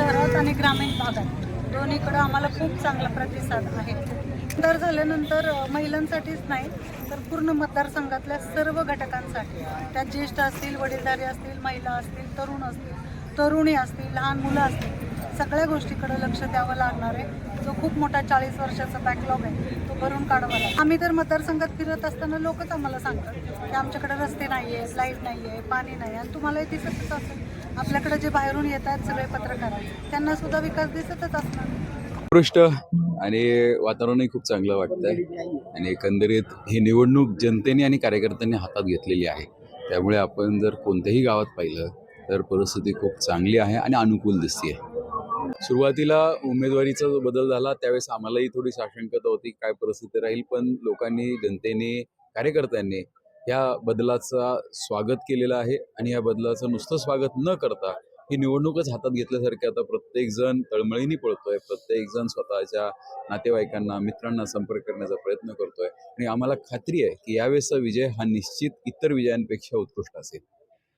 शहरात आणि ग्रामीण भागात. दोन्हीकडं आम्हाला खूप चांगला प्रतिसाद आहे. मतदार झाल्यानंतर महिलांसाठीच नाही तर पूर्ण मतदारसंघातल्या सर्व घटकांसाठी. त्यात ज्येष्ठ असतील वडीलधारी असतील महिला असतील तरुण असतील तरुणी असतील लहान मुलं असतील सगळ्या गोष्टीकडे लक्ष द्यावं लागणार आहे. जो खूप मोठा चाळीस वर्षाचा बॅकलॉग आहे तो भरून काढावा लागेल. आम्ही तर मतदारसंघात फिरत असताना लोकच आम्हाला सांगतात की आमच्याकडे रस्ते नाही आहे लाइट नाही आहे पाणी नाही आणि तुम्हालाही दिसतच असेल. आपल्याकडे जे बाहेरून येतात सगळे पत्रकार त्यांना सुद्धा विकास दिसतच असणार. उत्कृष्ट आणि वातावरणही खूप चांगलं वाटतंय. आणि एकंदरीत ही निवडणूक जनतेने आणि कार्यकर्त्यांनी हातात घेतलेली आहे. त्यामुळे आपण जर कोणत्याही गावात पाहिलं तर परिस्थिती खूप चांगली आहे आणि अनुकूल दिसते सुरुवातीला उमेदवारीचा जो बदल झाला त्यावेळेस आम्हालाही थोडी साशंकता होती काय परिस्थिती राहील पण लोकांनी जनतेने कार्यकर्त्यांनी या बदलाचा स्वागत केलेलं आहे आणि या बदलाचं नुसतं स्वागत न करता ही निवडणूकच हातात घेतल्यासारखी आता प्रत्येकजण तळमळीने पळतोय प्रत्येकजण स्वतःच्या नातेवाईकांना मित्रांना संपर्क करण्याचा प्रयत्न करतोय आणि आम्हाला खात्री आहे की यावेळेसचा विजय हा निश्चित इतर विजयांपेक्षा उत्कृष्ट असेल.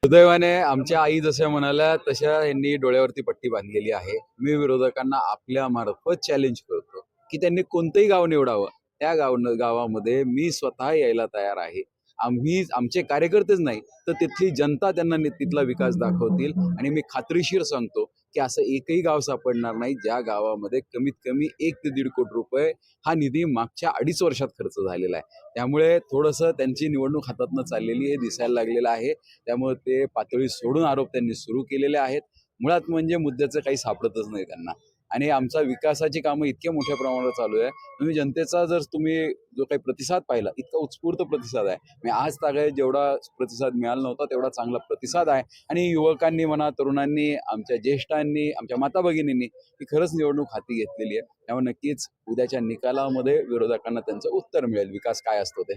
सुदैवाने आमच्या आई जशा म्हणाल्या तशा यांनी डोळ्यावरती पट्टी बांधलेली आहे. मी विरोधकांना आपल्या मार्फत चॅलेंज करतो की त्यांनी कोणतंही गाव निवडावं. त्या गाव गावामध्ये मी स्वतः यायला तयार आहे. आम्ही आमचे कार्यकर्तेच नाही तर तिथली जनता त्यांना तिथला विकास दाखवतील. आणि मी खात्रीशीर सांगतो की असं एकही गाव सापडणार नाही ज्या गावामध्ये कमीत कमी एक ते दीड कोटी रुपये हा निधी मागच्या अडीच वर्षात खर्च झालेला आहे. त्यामुळे थोडंसं त्यांची निवडणूक हातातनं चाललेली हे दिसायला लागलेलं आहे. त्यामुळे ते पातळी सोडून आरोप त्यांनी सुरू केलेले आहेत. मुळात म्हणजे मुद्द्याचं काही सापडतच नाही त्यांना. आणि आमचा विकासाची कामं इतक्या मोठ्या प्रमाणावर चालू आहे. तुम्ही जनतेचा जर तुम्ही जो काही प्रतिसाद पाहिला इतका उत्स्फूर्त प्रतिसाद आहे. मी आज तागाय जेवढा प्रतिसाद मिळाला नव्हता तेवढा चांगला प्रतिसाद आहे. आणि युवकांनी म्हणा तरुणांनी आमच्या ज्येष्ठांनी आमच्या माता भगिनींनी ही खरंच निवडणूक हाती घेतलेली आहे. त्यामुळे नक्कीच उद्याच्या निकालामध्ये विरोधकांना त्यांचं उत्तर मिळेल. विकास काय असतो ते?